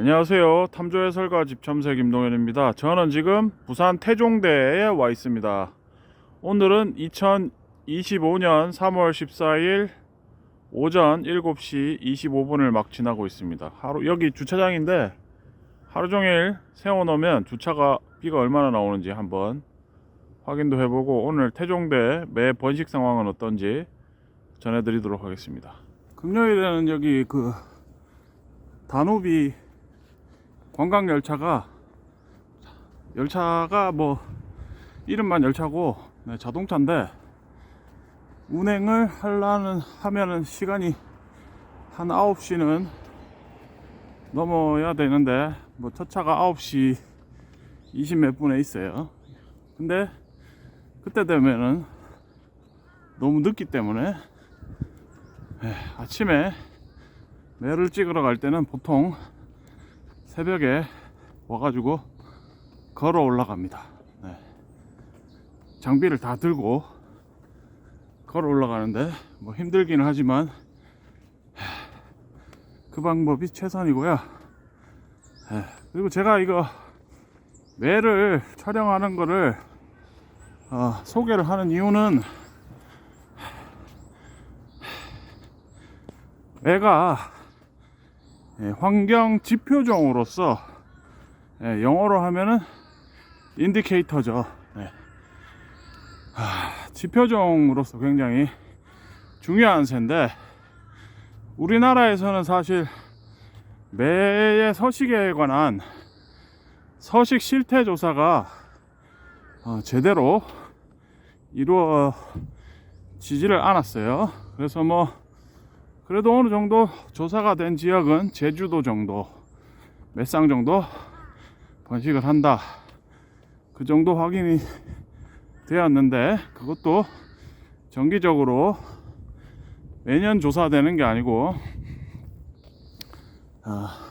안녕하세요. 탐조해설가 집참새 김동현입니다. 저는 지금 부산 태종대에 와 있습니다. 오늘은 2025년 3월 14일 오전 7시 25분을 막 지나고 있습니다. 하루 여기 주차장인데 하루 종일 세워 놓으면 주차가 비가 얼마나 나오는지 한번 확인도 해보고 오늘 태종대 매 번식 상황은 어떤지 전해드리도록 하겠습니다. 금요일에는 여기 그 단오비 관광 열차가 열차가 뭐 이름만 열차고 네, 자동차인데 운행을 하려는 하면은 시간이 한 9시는 넘어야 되는데 뭐 첫 차가 9시 20 몇 분에 있어요. 근데 그때 되면은 너무 늦기 때문에 에, 아침에 매를 찍으러 갈 때는 보통 새벽에 와가지고 걸어 올라갑니다. 네. 장비를 다 들고 걸어 올라가는데 뭐 힘들기는 하지만 그 방법이 최선이고요. 예, 그리고 제가 이거 매를 촬영하는 거를 어, 소개를 하는 이유는 매가 예, 환경 지표종으로서 예, 영어로 하면은 인디케이터죠. 네. 아, 지표종으로서 굉장히 중요한 새인데 우리나라에서는 사실 매의 서식에 관한 서식 실태 조사가 어, 제대로 이루어지지를 않았어요. 그래서 뭐 그래도 어느 정도 조사가 된 지역은 제주도 정도 몇 쌍 정도 번식을 한다. 그 정도 확인이 되었는데 그것도 정기적으로 매년 조사되는 게 아니고 아,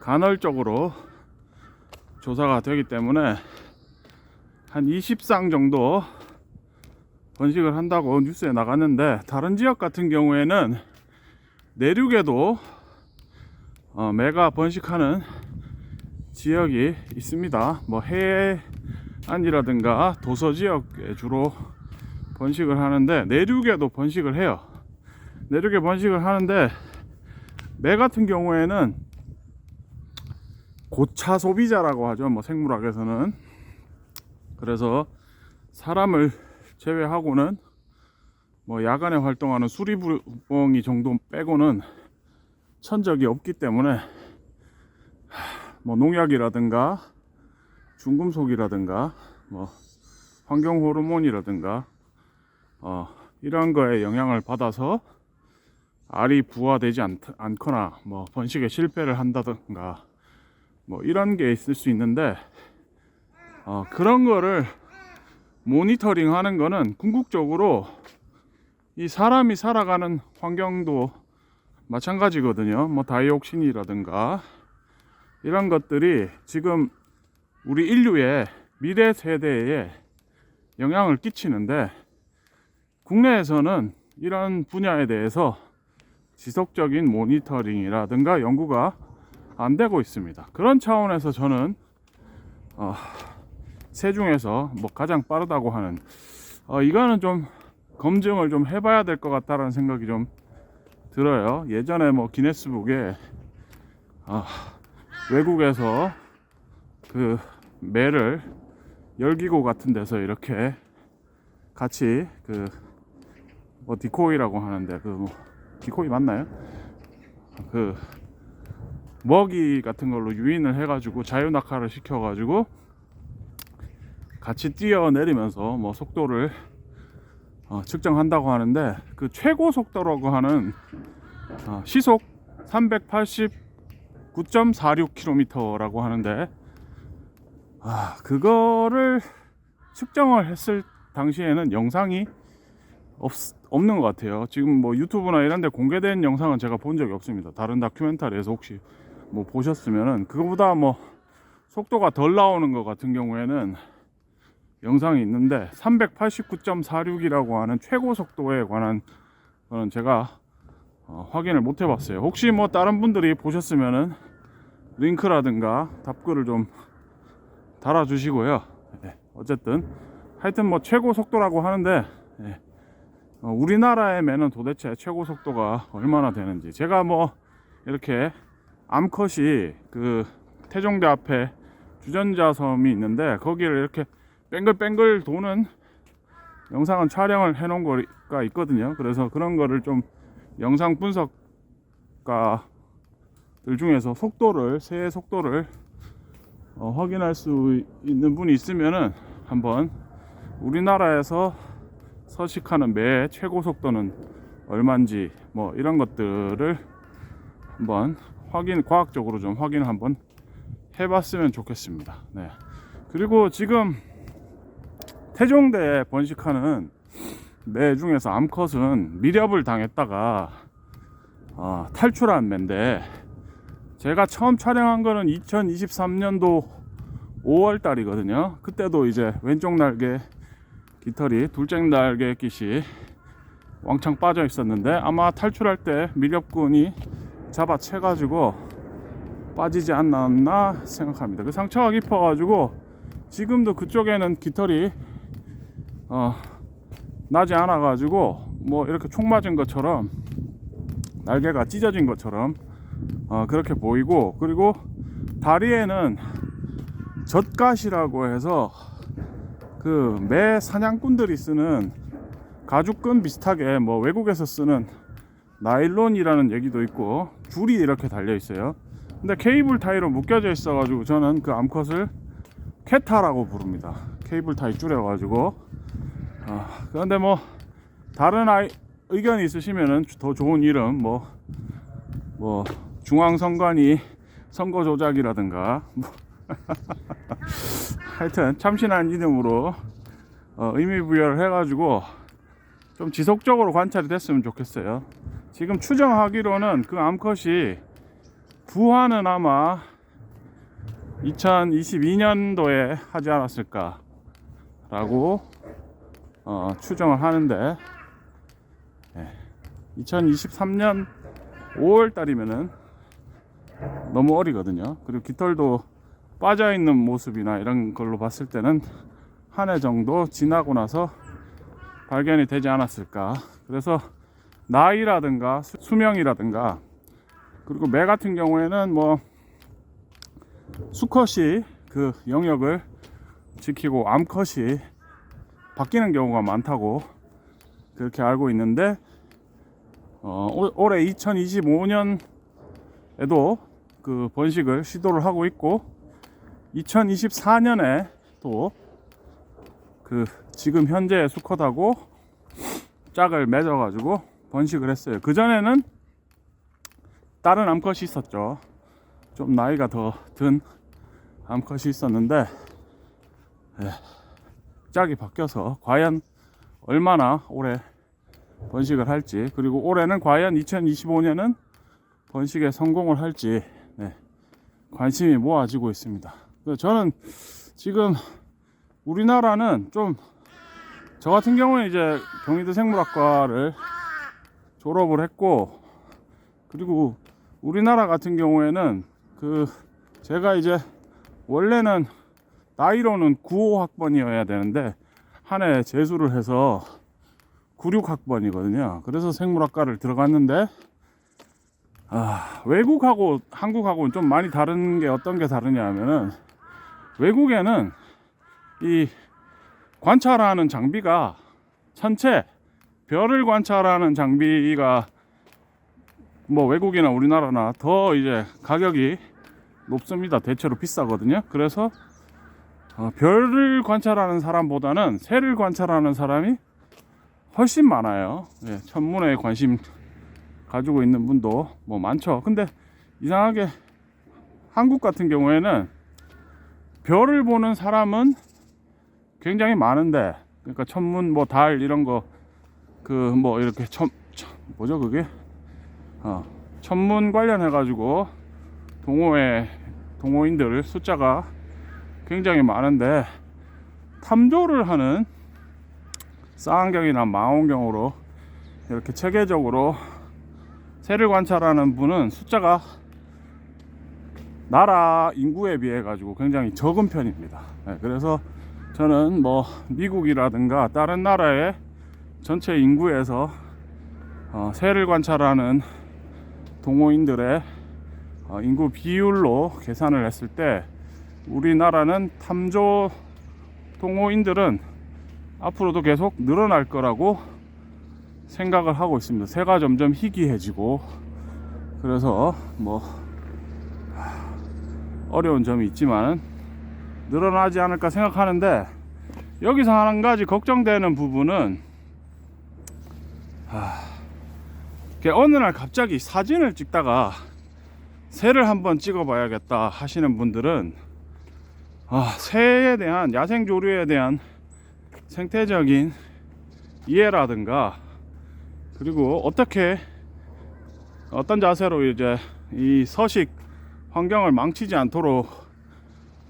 간헐적으로 조사가 되기 때문에 한 20쌍 정도 번식을 한다고 뉴스에 나갔는데 다른 지역 같은 경우에는 내륙에도 어, 매가 번식하는 지역이 있습니다. 뭐 해안이라든가 도서 지역에 주로 번식을 하는데 내륙에도 번식을 해요. 내륙에 번식을 하는데 매 같은 경우에는 고차 소비자라고 하죠. 뭐 생물학에서는 그래서 사람을 제외하고는 뭐 야간에 활동하는 수리부엉이 정도 빼고는 천적이 없기 때문에 뭐 농약이라든가 중금속이라든가 뭐 환경 호르몬이라든가 어 이러한 거에 영향을 받아서 알이 부화되지 않, 않거나 뭐 번식에 실패를 한다든가 뭐 이런 게 있을 수 있는데 어 그런 거를 모니터링 하는 거는 궁극적으로 이 사람이 살아가는 환경도 마찬가지거든요. 뭐 다이옥신이라든가 이런 것들이 지금 우리 인류의 미래 세대에 영향을 끼치는데 국내에서는 이런 분야에 대해서 지속적인 모니터링이라든가 연구가 안 되고 있습니다. 그런 차원에서 저는 어, 새 중에서 뭐 가장 빠르다고 하는 어, 이거는 좀 검증을 좀 해봐야 될 것 같다라는 생각이 좀 들어요. 예전에 뭐 기네스북에 어, 외국에서 그 매를 열기구 같은 데서 이렇게 같이 그 뭐 디코이라고 하는데 그 뭐 디코이 맞나요? 그 먹이 같은 걸로 유인을 해가지고 자유낙하를 시켜가지고 같이 뛰어내리면서 뭐 속도를 어, 측정한다고 하는데 그 최고 속도라고 하는 어, 시속 389.46km라고 하는데 아 그거를 측정을 했을 당시에는 영상이 없, 없는 것 같아요. 지금 뭐 유튜브나 이런 데 공개된 영상은 제가 본 적이 없습니다. 다른 다큐멘터리에서 혹시 뭐 보셨으면은 그거보다 뭐 속도가 덜 나오는 것 같은 경우에는 영상이 있는데 389.46이라고 하는 최고 속도에 관한 거는 제가 어, 확인을 못 해봤어요. 혹시 뭐 다른 분들이 보셨으면은 링크라든가 답글을 좀 달아주시고요. 예, 어쨌든 하여튼 뭐 최고 속도라고 하는데 예, 어, 우리나라의 매는 도대체 최고 속도가 얼마나 되는지 제가 뭐 이렇게 암컷이 그 태종대 앞에 주전자 섬이 있는데 거기를 이렇게 뱅글뱅글 도는 영상은 촬영을 해 놓은 거가 있거든요. 그래서 그런 거를 좀 영상 분석가들 중에서 속도를 새의 속도를 어, 확인할 수 있는 분이 있으면은 한번 우리나라에서 서식하는 매의 최고 속도는 얼마인지 뭐 이런 것들을 한번 확인 과학적으로 좀 확인 한번 해봤으면 좋겠습니다. 네. 그리고 지금 태종대에 번식하는 매 중에서 암컷은 미렵을 당했다가 어, 탈출한 매인데 제가 처음 촬영한 거는 2023년도 5월 달이거든요. 그때도 이제 왼쪽 날개 깃털이 둘째 날개 깃이 왕창 빠져 있었는데 아마 탈출할 때 미렵군이 잡아채 가지고 빠지지 않았나 생각합니다. 그 상처가 깊어 가지고 지금도 그쪽에는 깃털이 어, 나지 않아 가지고 뭐 이렇게 총 맞은 것처럼 날개가 찢어진 것처럼 어, 그렇게 보이고 그리고 다리에는 젖갓이라고 해서 그 매 사냥꾼들이 쓰는 가죽끈 비슷하게 뭐 외국에서 쓰는 나일론이라는 얘기도 있고 줄이 이렇게 달려 있어요. 근데 케이블 타이로 묶여져 있어 가지고 저는 그 암컷을 캐타라고 부릅니다. 케이블 타이 줄여 가지고 어, 그런데 뭐 다른 아이 의견이 있으시면은 더 좋은 이름 뭐뭐 중앙선관위 선거 조작이라든가 뭐 하여튼 참신한 이름으로 어, 의미 부여를 해가지고 좀 지속적으로 관찰이 됐으면 좋겠어요. 지금 추정하기로는 그 암컷이 부화는 아마 2022년도에 하지 않았을까라고 어, 추정을 하는데 2023년 5월 달이면은 너무 어리거든요. 그리고 깃털도 빠져 있는 모습이나 이런 걸로 봤을 때는 한 해 정도 지나고 나서 발견이 되지 않았을까. 그래서 나이라든가 수- 수명이라든가 그리고 매 같은 경우에는 뭐 수컷이 그 영역을 지키고 암컷이 바뀌는 경우가 많다고 그렇게 알고 있는데 어, 올- 올해 2025년에도 그 번식을 시도를 하고 있고 2024년에 또 그 지금 현재 수컷하고 짝을 맺어 가지고 번식을 했어요. 그 전에는 다른 암컷이 있었죠. 좀 나이가 더 든 암컷이 있었는데 예, 짝이 바뀌어서 과연 얼마나 올해 번식을 할지 그리고 올해는 과연 2025년은 번식에 성공을 할지 네, 관심이 모아지고 있습니다. 저는 지금 우리나라는 좀 저 같은 경우는 이제 경희대 생물학과를 졸업을 했고 그리고 우리나라 같은 경우에는 그 제가 이제 원래는 나이로는 95학번이어야 되는데 한 해 재수를 해서 96학번이거든요. 그래서 생물학과를 들어갔는데 아, 외국하고 한국하고는 좀 많이 다른 게 어떤 게 다르냐 하면은 외국에는 이 관찰하는 장비가 천체 별을 관찰하는 장비가 뭐 외국이나 우리나라나 더 이제 가격이 높습니다. 대체로 비싸거든요. 그래서 어, 별을 관찰하는 사람보다는 새를 관찰하는 사람이 훨씬 많아요. 예, 천문에 관심 가지고 있는 분도 뭐 많죠. 근데 이상하게 한국 같은 경우에는 별을 보는 사람은 굉장히 많은데 그러니까 천문 뭐 달 이런 거 그 뭐 이렇게 천, 천 뭐죠 그게 어, 천문 관련해 가지고 동호회 동호인들 숫자가 굉장히 많은데 탐조를 하는 쌍안경이나 망원경으로 이렇게 체계적으로 새를 관찰하는 분은 숫자가 나라 인구에 비해 가지고 굉장히 적은 편입니다. 네, 그래서 저는 뭐 미국이라든가 다른 나라의 전체 인구에서 어, 새를 관찰하는 동호인들의 어, 인구 비율로 계산을 했을 때 우리나라는 탐조 동호인들은 앞으로도 계속 늘어날 거라고 생각을 하고 있습니다. 새가 점점 희귀해지고 그래서 뭐 어려운 점이 있지만 늘어나지 않을까 생각하는데 여기서 한 가지 걱정되는 부분은 어느 날 갑자기 사진을 찍다가 새를 한번 찍어봐야겠다 하시는 분들은 아, 새에 대한 야생 조류에 대한 생태적인 이해라든가 그리고 어떻게 어떤 자세로 이제 이 서식 환경을 망치지 않도록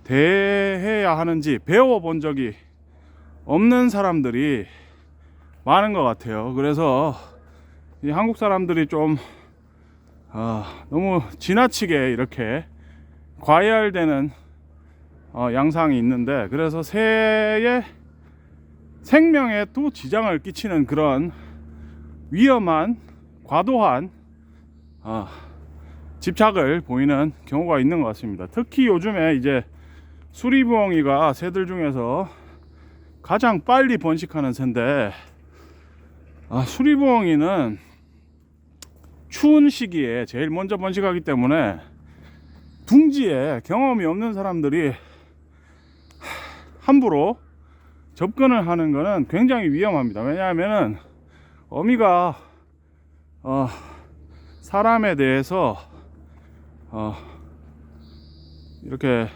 대해야 하는지 배워본 적이 없는 사람들이 많은 것 같아요. 그래서 이 한국 사람들이 좀 아, 너무 지나치게 이렇게 과열되는 어, 양상이 있는데 그래서 새의 생명에 또 지장을 끼치는 그런 위험한 과도한 어, 집착을 보이는 경우가 있는 것 같습니다. 특히 요즘에 이제 수리부엉이가 새들 중에서 가장 빨리 번식하는 새인데 아, 수리부엉이는 추운 시기에 제일 먼저 번식하기 때문에 둥지에 경험이 없는 사람들이 함부로 접근을 하는 것은 굉장히 위험합니다. 왜냐하면은 어미가 어, 사람에 대해서 어, 이렇게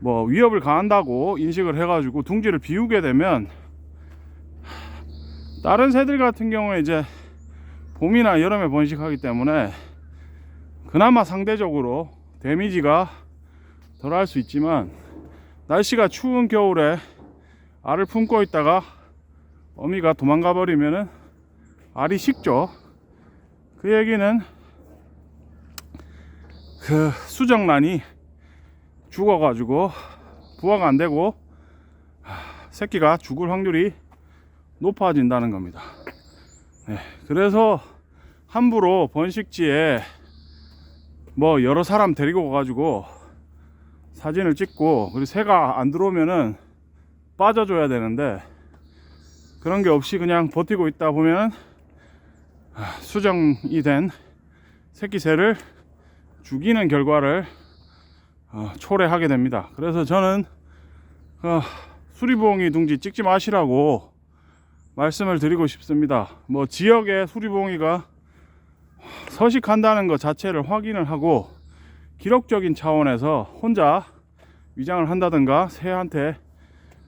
뭐 위협을 가한다고 인식을 해가지고 둥지를 비우게 되면 다른 새들 같은 경우에 이제 봄이나 여름에 번식하기 때문에 그나마 상대적으로 데미지가 덜 할 수 있지만 날씨가 추운 겨울에 알을 품고 있다가 어미가 도망가 버리면은 알이 식죠. 그 얘기는 그 수정란이 죽어가지고 부화가 안 되고 새끼가 죽을 확률이 높아진다는 겁니다. 네, 그래서 함부로 번식지에 뭐 여러 사람 데리고 가가지고 사진을 찍고 그리고 새가 안 들어오면은 빠져줘야 되는데 그런 게 없이 그냥 버티고 있다 보면 수정이 된 새끼 새를 죽이는 결과를 어, 초래하게 됩니다. 그래서 저는 어, 수리봉이 둥지 찍지 마시라고 말씀을 드리고 싶습니다. 뭐 지역에 수리봉이가 서식한다는 것 자체를 확인을 하고 기록적인 차원에서 혼자 위장을 한다든가 새한테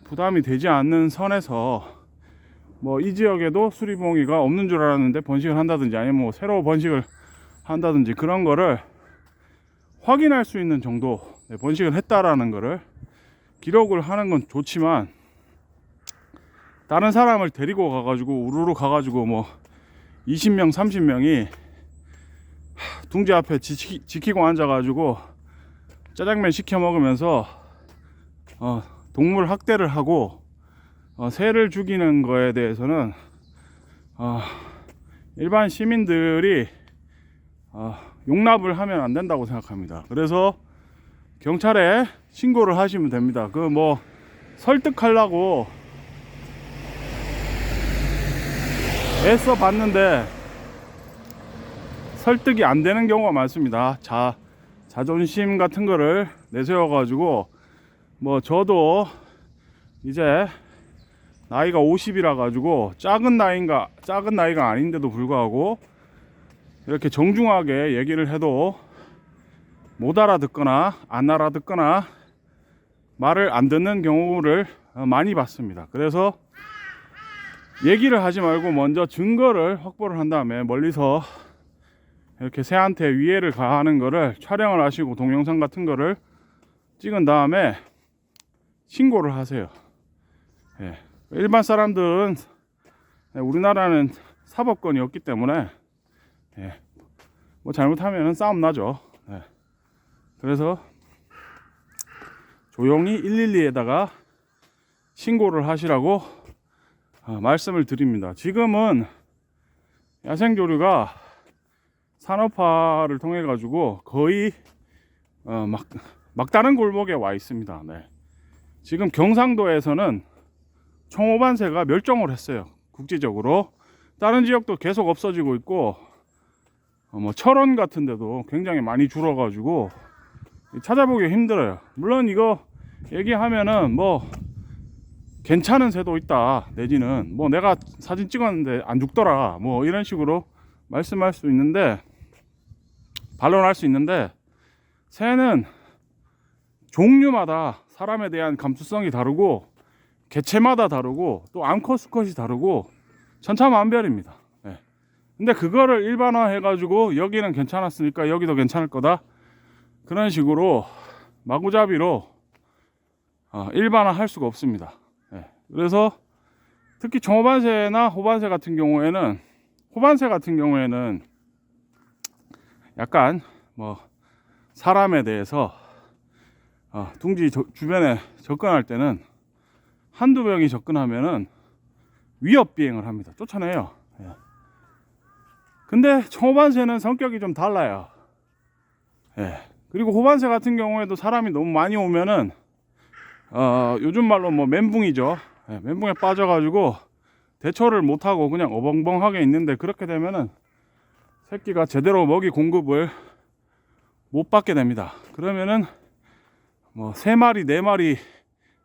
부담이 되지 않는 선에서 뭐 이 지역에도 수리봉이가 없는 줄 알았는데 번식을 한다든지 아니면 뭐 새로 번식을 한다든지 그런 거를 확인할 수 있는 정도 네, 번식을 했다라는 거를 기록을 하는 건 좋지만 다른 사람을 데리고 가가지고 우르르 가가지고 뭐 20명 30명이 둥지 앞에 지키, 지키 고 앉아가지고 짜장면 시켜 먹으면서 어, 동물 학대를 하고 어, 새를 죽이는 거에 대해서는 어, 일반 시민들이 어, 용납을 하면 안 된다고 생각합니다. 그래서 경찰에 신고를 하시면 됩니다. 그 뭐 설득하려고 애써 봤는데 설득이 안 되는 경우가 많습니다. 자, 자존심 같은 거를 내세워 가지고 뭐 저도 이제 나이가 50이라 가지고 작은 나이인가 작은 나이가 아닌데도 불구하고 이렇게 정중하게 얘기를 해도 못 알아듣거나 안 알아듣거나 말을 안 듣는 경우를 많이 봤습니다. 그래서 얘기를 하지 말고 먼저 증거를 확보를 한 다음에 멀리서 이렇게 새한테 위해를 가하는 거를 촬영을 하시고 동영상 같은 거를 찍은 다음에 신고를 하세요. 예. 일반 사람들은 우리나라는 사법권이 없기 때문에 예. 뭐 잘못하면 싸움 나죠. 예. 그래서 조용히 112에다가 신고를 하시라고 어, 말씀을 드립니다. 지금은 야생조류가 산업화를 통해 가지고 거의 어, 막 막다른 골목에 와 있습니다. 네. 지금 경상도에서는 청오반새가 멸종을 했어요. 국지적으로 다른 지역도 계속 없어지고 있고 어, 뭐 철원 같은 데도 굉장히 많이 줄어 가지고 찾아보기 힘들어요. 물론 이거 얘기하면은 뭐 괜찮은 새도 있다 내지는 뭐 내가 사진 찍었는데 안 죽더라 뭐 이런 식으로 말씀할 수 있는데 반론할 수 있는데 새는 종류마다 사람에 대한 감수성이 다르고 개체마다 다르고 또 암컷 수컷이 다르고 천차만별입니다. 예. 근데 그거를 일반화해 가지고 여기는 괜찮았으니까 여기도 괜찮을 거다 그런 식으로 마구잡이로 어, 일반화 할 수가 없습니다. 예. 그래서 특히 종호반새나 호반새 같은 경우에는 호반새 같은 경우에는 약간 뭐 사람에 대해서 어, 둥지 저- 주변에 접근할 때는 한두 명이 접근하면은 위협 비행을 합니다. 쫓아내요. 예. 근데 초반새는 성격이 좀 달라요. 예. 그리고 호반새 같은 경우에도 사람이 너무 많이 오면은 어, 요즘 말로 뭐 멘붕이죠. 예, 멘붕에 빠져가지고 대처를 못하고 그냥 어벙벙하게 있는데 그렇게 되면은 새끼가 제대로 먹이 공급을 못 받게 됩니다. 그러면은 뭐세 마리 네 마리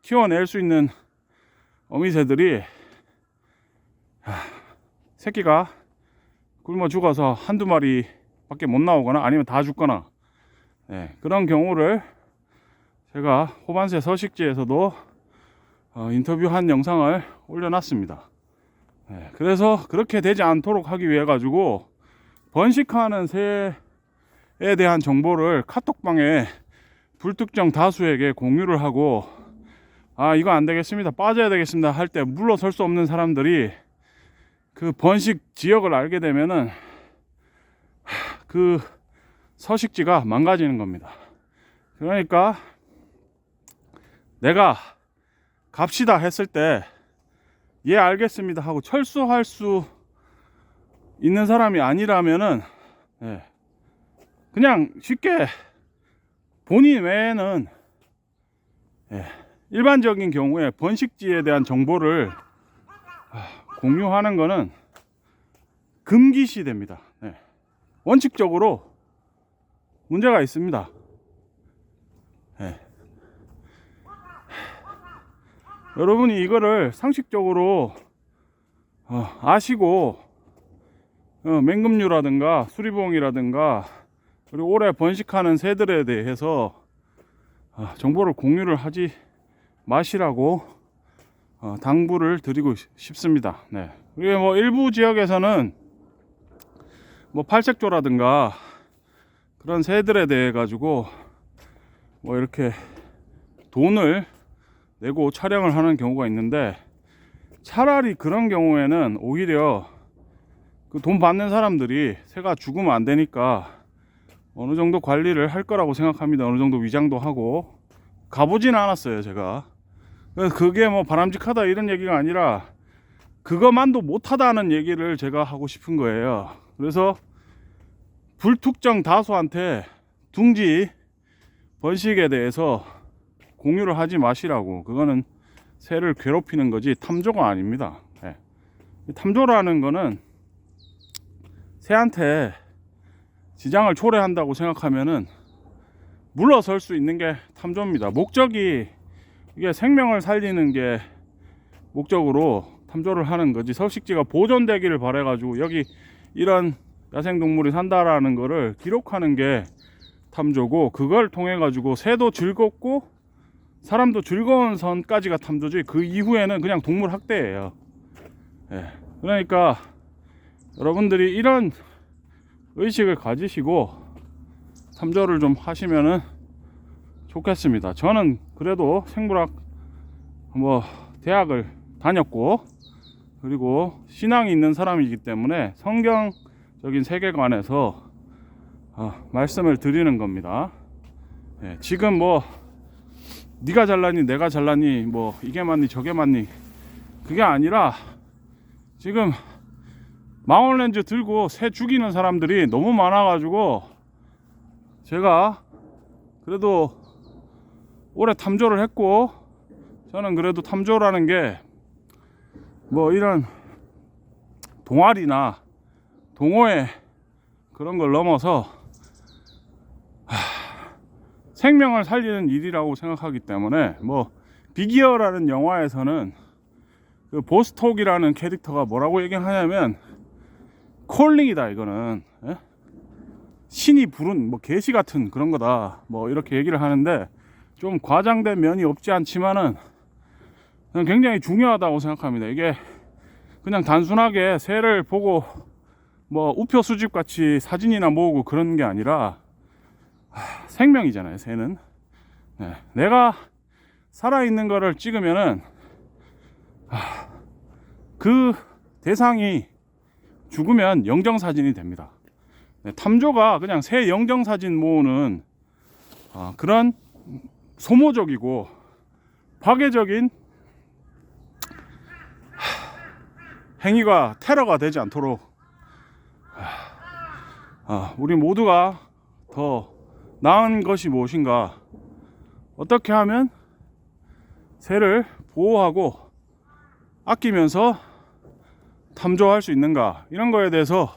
키워낼 수 있는 어미새들이 하, 새끼가 굶어 죽어서 한두 마리 밖에 못 나오거나 아니면 다 죽거나 네, 그런 경우를 제가 호반새 서식지에서도 어, 인터뷰한 영상을 올려놨습니다. 네, 그래서 그렇게 되지 않도록 하기 위해 가지고 번식하는 새에 대한 정보를 카톡방에 불특정 다수에게 공유를 하고 아 이거 안 되겠습니다. 빠져야 되겠습니다. 할 때 물러설 수 없는 사람들이 그 번식 지역을 알게 되면은 하, 그 서식지가 망가지는 겁니다. 그러니까 내가 갑시다 했을 때 예 알겠습니다 하고 철수할 수 있는 사람이 아니라면은 예, 그냥 쉽게 본인 외에는 예, 일반적인 경우에 번식지에 대한 정보를 아, 공유하는 거는 금기시 됩니다. 네. 원칙적으로 문제가 있습니다. 예. 여러분이 이거를 상식적으로 어, 아시고 어, 맹금류라든가 수리봉이라든가 그리고 올해 번식하는 새들에 대해서 어, 정보를 공유를 하지 마시라고 어, 당부를 드리고 싶- 싶습니다. 네. 그리고 뭐 일부 지역에서는 뭐 팔색조라든가 그런 새들에 대해 가지고 뭐 이렇게 돈을 내고 촬영을 하는 경우가 있는데 차라리 그런 경우에는 오히려 그 돈 받는 사람들이 새가 죽으면 안 되니까 어느 정도 관리를 할 거라고 생각합니다. 어느 정도 위장도 하고 가보진 않았어요, 제가. 그게 뭐 바람직하다 이런 얘기가 아니라 그것만도 못하다는 얘기를 제가 하고 싶은 거예요. 그래서 불특정 다수한테 둥지 번식에 대해서 공유를 하지 마시라고. 그거는 새를 괴롭히는 거지 탐조가 아닙니다. 예. 탐조라는 거는 새한테 지장을 초래한다고 생각하면은 물러설 수 있는 게 탐조입니다. 목적이 이게 생명을 살리는 게 목적으로 탐조를 하는 거지 서식지가 보존되기를 바래 가지고 여기 이런 야생 동물이 산다라는 거를 기록하는 게 탐조고 그걸 통해 가지고 새도 즐겁고 사람도 즐거운 선까지가 탐조지 그 이후에는 그냥 동물 학대예요. 예. 그러니까 여러분들이 이런 의식을 가지시고 탐조를 좀 하시면은 좋겠습니다. 저는 그래도 생물학 뭐 대학을 다녔고 그리고 신앙이 있는 사람이기 때문에 성경 적인 세계관에서 어, 말씀을 드리는 겁니다. 예, 지금 뭐 네가 잘나니 내가 잘나니 뭐 이게 맞니 저게 맞니 그게 아니라 지금 망원렌즈 들고 새 죽이는 사람들이 너무 많아가지고 제가 그래도 올해 탐조를 했고 저는 그래도 탐조라는 게 뭐 이런 동아리나 동호회 그런 걸 넘어서 하, 생명을 살리는 일이라고 생각하기 때문에 뭐 비기어라는 영화에서는 그 보스톡이라는 캐릭터가 뭐라고 얘기하냐면 콜링이다 이거는 예? 신이 부른 뭐 계시 같은 그런 거다 뭐 이렇게 얘기를 하는데 좀 과장된 면이 없지 않지만은 굉장히 중요하다고 생각합니다. 이게 그냥 단순하게 새를 보고 뭐 우표 수집 같이 사진이나 모으고 그런 게 아니라 하, 생명이잖아요. 새는 네, 내가 살아 있는 거를 찍으면은 하, 그 대상이 죽으면 영정 사진이 됩니다. 네, 탐조가 그냥 새 영정 사진 모으는 아, 그런 소모적이고 파괴적인 행위가 테러가 되지 않도록 아, 우리 모두가 더 나은 것이 무엇인가 어떻게 하면 새를 보호하고 아끼면서 탐조할 수 있는가 이런 거에 대해서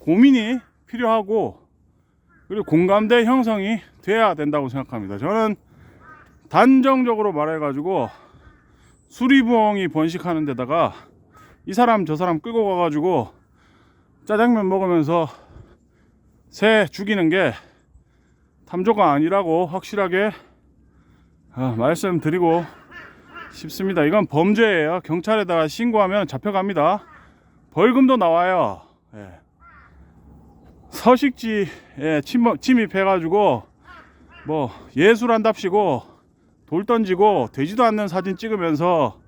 고민이 필요하고 그리고 공감대 형성이 돼야 된다고 생각합니다. 저는 단정적으로 말해가지고 수리부엉이 번식하는 데다가 이 사람 저 사람 끌고 가가지고 짜장면 먹으면서 새 죽이는 게 탐조가 아니라고 확실하게 어, 말씀드리고 싶습니다. 이건 범죄예요. 경찰에다가 신고하면 잡혀갑니다. 벌금도 나와요. 예. 서식지에 침입, 침입해가지고 뭐 예술한답시고 돌 던지고 되지도 않는 사진 찍으면서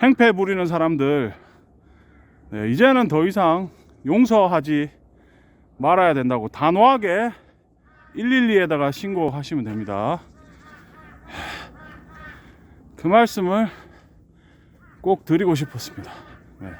행패 부리는 사람들 네, 이제는 더 이상 용서하지 말아야 된다고 단호하게 112에다가 신고하시면 됩니다. 그 말씀을 꼭 드리고 싶었습니다. 네.